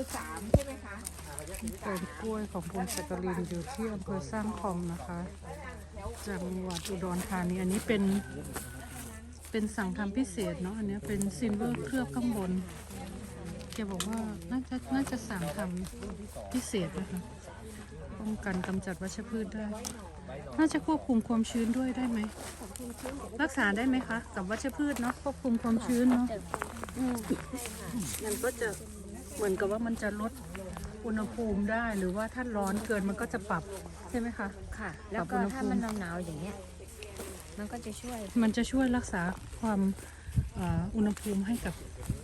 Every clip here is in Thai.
คือสามใช่ไหมคะต้นกล้วยของคุณจักรินอยู่ที่อำเภอสร้างคอมนะคะ จังหวัดอุดรธานีอันนี้เป็นเป็นสั่งทำพิเศษเนาะอันเนี้ยเป็นซิลเวอร์เคลือบข้างบนแกบอกว่าน่าจะน่าจะสั่งทำพิเศษนะคะป้องกันกำจัดวัชพืชได้ น่าจะควบคุมความชื้นด้วยได้ไหมรักษาได้ไหมคะ กับวัชพืชเนาะควบคุมความชื้นเนาะอืมมันก็จะ เหมือนกับว่ามันจะลดอุณหภูมิได้หรือว่าถ้าร้อนเกินมันก็จะปรับใช่ไหมคะ ค่ะ แล้วก็ถ้ามันหนาวๆอย่างเงี้ย มันก็จะช่วย มันจะช่วยรักษาความอ่าอุณหภูมิให้กับ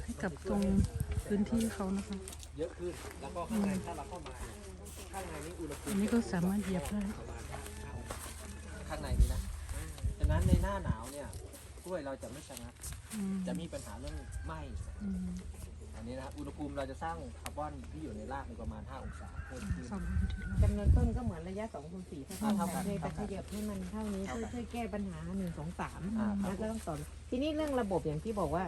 ให้กับตรงพื้นที่เขานะคะเยอะขึ้นแล้วก็ข้างในถ้าเราเข้ามาข้างในนี้อุณหภูอัมินนี้ก็สามารถเหยียบได้ข้างในนี้นะฉะนั้นในหน้าหนาวเนี่ยกล้วยเราจะไม่ชะงักอืมจะมีปัญหาเรื่องไหม้ อืมอันนี้นะครับอุณหภูมิเราจะสร้างคาร์บอนที่อยู่ในรากในประมาณ 5 องศาเพิ่มขึ้นขอบคุณที่รักจำนวนต้นก็เหมือนระยะสองคูณสี่เท่าอ่าเท่ากักันนเลยแต่เท่าขกันยับให้มันเท่านี้เพื่อช่วยแก้ปัญหาหนึ่งสองสามอ่าครับ แล้วก็ต้องต่อทีนี้เรื่องระบบอย่างที่บอกว่า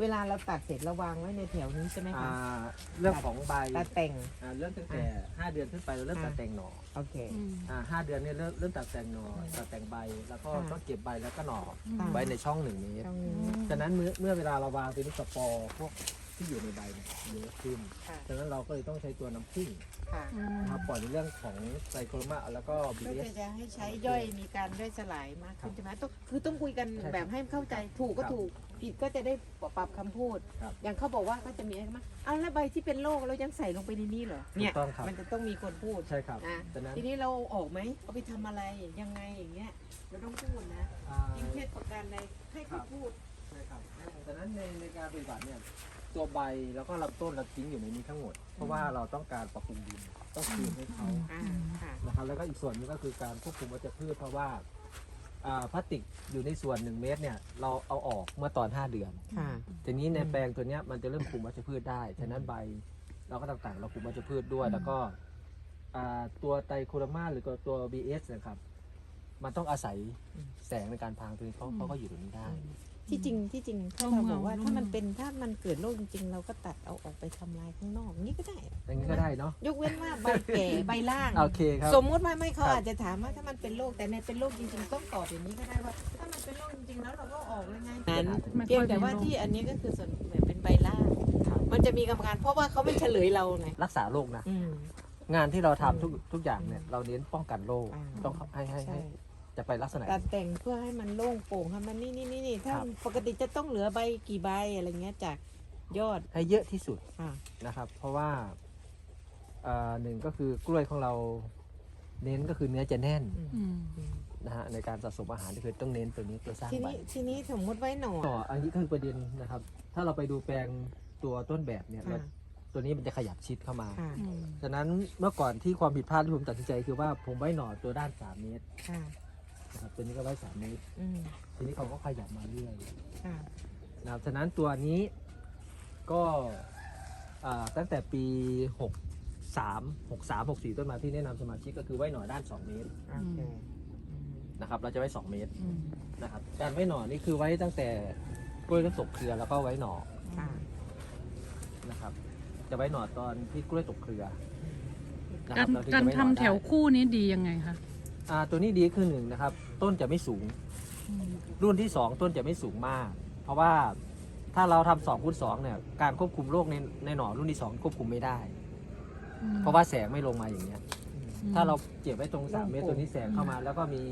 เวลาเราตัดเสร็จเราวางไว้ในแถวนี้ใช่ไหมอ่าคะเรื่องของใบตัดแต่ง อ่าเรื่องตั้งแต่ 5 เดือนขึ้นไปเราเริ่มตัดแต่งหน่อโอเคอืมอ่าห้าเดือนเนี่ยเริ่มเริ่มตัดแต่งหน่อตัดแต่งใบแล้วก็อ่า ต้องเก็บใบแล้วก็หน่อค่ะไว้ในช่องหนึ่งเมตร ตรงนี้ ฉะนั้นเมื่อเมื่อเวลาเราวางตัวนี้สปอร์พวก ที่อยู่ในใบเนี่ยเยอะขึ้นค่ะฉะนั้นเราก็เลยต้องใช้ตัวน้ำผึ้งค่ะอืมนะครับปล่อยในเรื่องของไซโครมาแล้วก็บีก็เอจะสจะให้ใช้ย่อยมีการย่อยสลายมากขึ้นใช่ไหมต้องคือต้องคุยกันใช่ครับแบบให้เข้าใจถูกก็ครับถูกผิดก็จะได้ปรับคำพูด ครับ อย่างเขาบอกว่าก็จะมีอะไรมาเอาแล้วใบที่เป็นโรคเรายังใส่ลงไปในนี้เหรอเนี่ยถูกต้องครับมันจะต้องมีคนพูดใช่ครับนะฉะนั้นทีนี้เราออกไหมเอาไปทำอะไรยังไงอย่างเงี้ยเราต้องพูดนะอ่ายิ่งเทศประการใดให้เขาพูด ใช่ครับฉะนั้นในในการปฏิบัติเนี่ย ตัวใบแล้วก็ลำต้นเราทิ้งอยู่ในนี้ทั้งหมด เพราะว่าเราต้องการปรับปรุงดินต้องคืนให้เขาอ่าค่ะ นะครับแล้วก็อีกส่วนหนึงก็คือการควบคุมวัชพืชเพราะว่าอ่าพลาสติกอยู่ในส่วน 1 เมตรเนี่ยเราเอาออกเมื่อตอน 5 เดือน ค่ะ ทีนี้ในแปลงตัวเนี้ยมันจะเริ่มคุมวัชพืชได้ ฉะนั้นใบเราก็ต่างๆ เราคุมวัชพืชด้วย แล้วก็อ่าตัวไตรโคโรมาหรือตัว BS นะครับ มันต้องอาศัยแสงในการพรางตัวนี้เขาเขาก็อยู่ตรงนี้ได้ ที่จริงที่จริงถ้าเราบอกว่าถ้ามันเป็นถ้ามันเกิดโรคจริงๆ เราก็ตัดเอาออกไปทำลายข้างนอกนี่ก็ได้ อย่างนี้ก็ได้เนาะ ยกเว้นว่าใบแก่ใบล่าง โอเคครับ สมมุติว่าไม่เขาครับ อาจจะถามว่าถ้ามันเป็นโรคแต่ในเป็นโรคจริงๆต้องตอบอย่างนี้ก็ได้ว่า ถ้ามันเป็นโรคจริงๆแล้วเราก็ออกเลยไงนั้นไม่เพียงค่อยแต่มีว่าโรคที่อันนี้ก็คือส่วนเหมือนเป็นใบล่าง มันจะมีกรรมการเพราะว่าเขาไม่เฉลยเราไงรักษาโรคนะ อืม งานที่เราทำทุกทุกอย่างเนี่ย เราเน้นป้องกันโรค อ่า ต้องให้ให้ใช่ให้ จะไปลักษณะ ตัดแต่งเพื่อให้มันโล่งโปร่งให้มันนี่นี่นี่นี่ถ้าครับ ปกติจะต้องเหลือใบกี่ใบอะไรเงี้ยจากยอดให้เยอะที่สุดอ่านะครับ เพราะว่าอ่าหนึ่งก็คือกล้วยของเราเน้นก็คือเนื้อจะแน่นอืมนะฮะในการสะสมอาหารที่คือต้องเน้นตัวนี้ตัวสร้างทีใบ นี้ทีนี้สมมติไว้หน่อต่ออันนี้ก็คือประเด็นนะครับ ถ้าเราไปดูแปลงตัวต้นแบบเนี่ยค่ะตัวนี้มันจะขยับชิดเข้ามา ค่ะอืมฉะนั้นเมื่อก่อนที่ความผิดพลาดที่ผมตัดสินใจคือว่าผมไว้หน่อตัวด้าน 3 เมตร ค่ะ นะครับตัวนี้ก็ไว้3เมตรอืมทีนี้เขาก็ขยับมาเรื่อยค่ะนะครับฉะนั้นตัวนี้ก็อ่าตั้งแต่ปี63 63 64 ต้นมาที่แนะนำสมาชิกก็คือไว้หน่อด้าน 2 เมตรโอเคนะครับเราจะไว้ 2 เมตรอืมนะครับการไว้หน่อนี่คือไว้ตั้งแต่กล้วยเริ่มตกเครือแล้วก็ไว้หน่อ ค่ะ นะครับ จะไว้หน่อตอนที่กล้วยตกเครือนะคการบเถึงการจะไว้หน่อทำแถวได้คู่นี้ดียังไงคะ อ่าตัวนี้ดีคือหนึ่งนะครับ ต้นจะไม่สูงอืมรุ่นที่สองต้นจะไม่สูงมาก เพราะว่าถ้าเราทำสองคูณสองเนี่ยการควบคุมโรคในในหน่อรุ่นที่สองควบคุมไม่ได้ เพราะว่าแสงไม่ลงมาอย่างเงี้ย ถ้าเราเก็บไว้ตรงสามเมตรตัวนี้แสงเข้ามา แล้วก็มี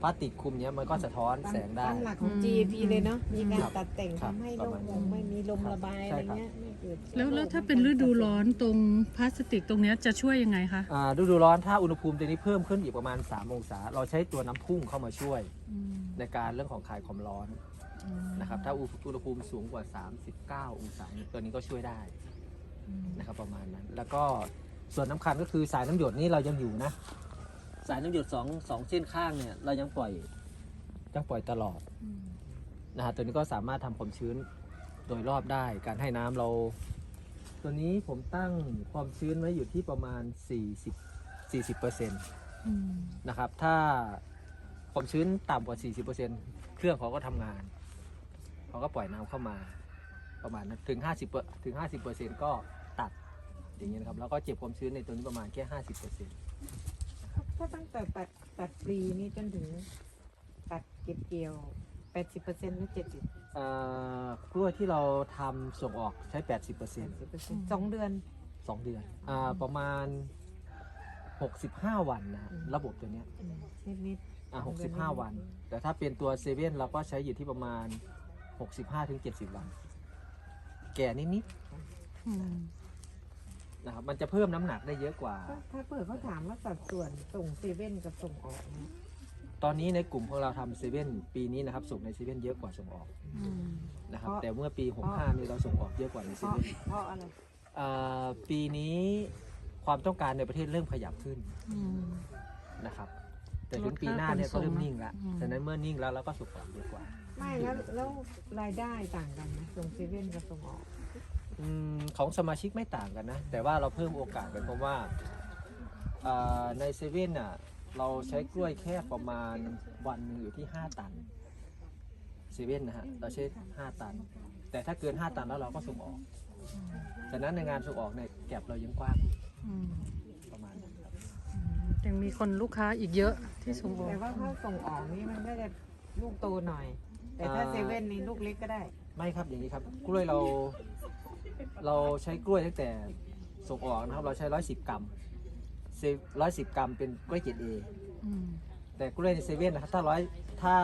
พลาสติกคลุมเนี้ยมันก็สะท้อนแสงได้ ตามหลักของ GAP เลยเนาะ มีการครับตัดแต่งครับทำให้ประโล่มาณงๆไม่มีลมครับระบายใช่อะไรครับเงี้ยไม่เกิด แล้วแล้วถ้าเป็นฤดูร้อนตรงพลาสติกตรงเนี้ยจะช่วยยังไงคะ อ่าฤดูร้อนถ้าอุณหภูมิตัวนี้เพิ่มขึ้นอีกประมาณ 3 องศา เราใช้ตัวน้ำพุ่งเข้ามาช่วยอืมในการเรื่องของคลายความร้อนอืมนะครับถ้าอุอุณหภูมิสูงกว่า 39 องศาตัวนี้ก็ช่วยได้อืมนะครับประมาณนั้น แล้วก็ส่วนน้ำคัญก็คือสายน้ำหยดนี่เรายังอยู่นะ สายน้ำหยดสองสองเส้นข้างเนี่ยเรายังปล่อยยังปล่อยตลอดอืมนะฮะตัวนี้ก็สามารถทำความชื้น โดยรอบได้การให้น้ำเรา ตัวนี้ผมตั้งความชื้นไว้อยู่ที่ประมาณ 40 40เปอร์เซ็นต์อืมนะครับ ถ้าความชื้นต่ำกว่า 40เปอร์เซ็นต์เครื่องเขาก็ทำงาน เขาก็ปล่อยน้ำเข้ามาประมาณนั้นถึง 50เปอร์ถึง 50เปอร์เซ็นต์ก็ตัดอย่างเงี้ยนะครับ แล้วก็เก็บความชื้นในตัวนี้ประมาณแค่ห้าสิบเปอร์เซ็นต์ถ้าตั้งแต่ตัดตัดปลีนี่จนถึงตัดเก็บเกี่ยว แปดสิบเปอร์เซ็นต์หรือเจ็ดสิบกล้วยที่เราทำส่งออกใช้แปดสิบเปอร์เซ็นต์สิบเปอร์เซ็นต์สองเดือน สองเดือนอ่าประมาณหกสิบห้าวันนะฮะอืม ระบบตัวเนี้ยนิดนิด อ่าหกสิบห้าวัน แต่ถ้าเป็นตัวเซเว่นเราก็ใช้อยู่ที่ประมาณหกสิบห้าถึงเจ็ดสิบวัน แก่นิดอืมๆนะครับมันจะเพิ่มน้ำหนักได้เยอะกว่า ถ้าถ้าเปิดเขาถามว่าสัดส่วนส่งเซเว่นกับส่งออกนะ ตอนนี้ในกลุ่มของเราทำเซเว่นปีนี้นะครับส่งในเซเว่นเยอะกว่าส่งออกอืม นะครับแต่เมื่อปี 65นี่เราส่งออกเยอะกว่าในเพเซราะเว่นเพราะอะไรอ่าปีนี้ความต้องการในประเทศเริ่มขยับขึ้นอืม นะครับแต่ถึงปีหน้าเนี่ยลดค่าขนส่งก็เริ่มนิ่งแล้วอืม ฉะนั้นเมื่อนิ่งแล้วเราก็ส่งออกเยอะกว่า ไม่แล้วแล้วรายได้ต่างกันนะส่งเซเว่นกับส่งออกอมของสมาชิกไม่ต่างกันนะ แต่ว่าเราเพิ่มโอกาสเป็นเพราะว่าอ่าในเซเว่นอะ เราใช้กล้วยแค่ประมาณวันหนึงอยู่ที่ 5 ตันเซเว่นนะฮะเราใช้ 5 ตัน แต่ถ้าเกิน 5 ตันแล้วเราก็ส่งออกฉะนั้นในงานส่งออกเนี่ยแก็บเรายังกว้างอืมประมาณนั้นครับยังมีคนลูกค้าอีกเยอะที่ส่งออกแต่ว่าถ้าส่งออกนี่มันก็จะลูกโตหน่อย แต่ถ้าเซเว่นนี่ลูกเล็กก็ได้ ไม่ครับอย่างนี้ครับ กล้วยเรา เราใช้กล้วยตั้งแต่ส่งออกนะครับ เราใช้ 110 กรัม ร้อยสิบกรัมเป็นกล้วยเกรดเออืมแต่กล้วยในเซเว่นนะครับถ้าร้อยถ้า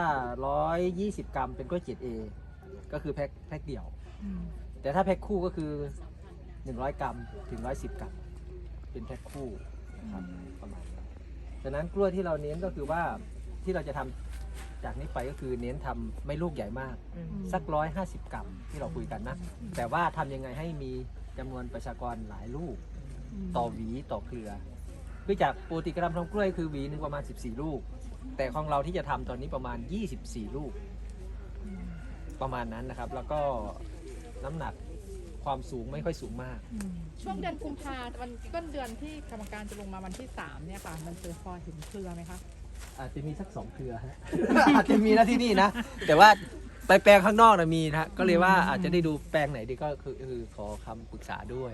ร้อยยี่สิบกรัมเป็นกล้วยเกรดเอก็คือแพ็คแพ็คเดี่ยว อืมแต่ถ้าแพ็คคู่ก็คือ100กรัมถึง110กรัมเป็นแพ็คคู่นะครับประมาณนั้นฉะนั้นกล้วยที่เราเน้นก็คือว่าที่เราจะทำจากนี้ไปก็คือเน้นทำไม่ลูกใหญ่มาก อืม สักร้อยห้าสิบกรัมที่เราคุยกันนะ แต่ว่าทำยังไงให้มีจำนวนประชากรหลายลูก ต่อหวีต่อเครือ คือจากปกติกรัมทำกล้วยคือหวีหนึ่งประมาณ 14 ลูก แต่ของเราที่จะทำตอนนี้ประมาณ 24 ลูก ประมาณนั้นนะครับ แล้วก็น้ำหนักความสูงไม่ค่อยสูงมากอืมช่วงเดือนกุมภาวันต้นเดือนที่กรรมการจะลงมาวันที่สามเนี่ยค่ะ มันจะพอเห็นเครือไหมคะ อาจจะมีสักสองเครือฮะ อาจจะมีนะที่นี่นะ แต่ว่าไปแปลงข้างนอกนะมีนะฮะก็เลยว่าอาจจะได้ดูแปลงไหนดีก็คือคือขอคำปรึกษาด้วย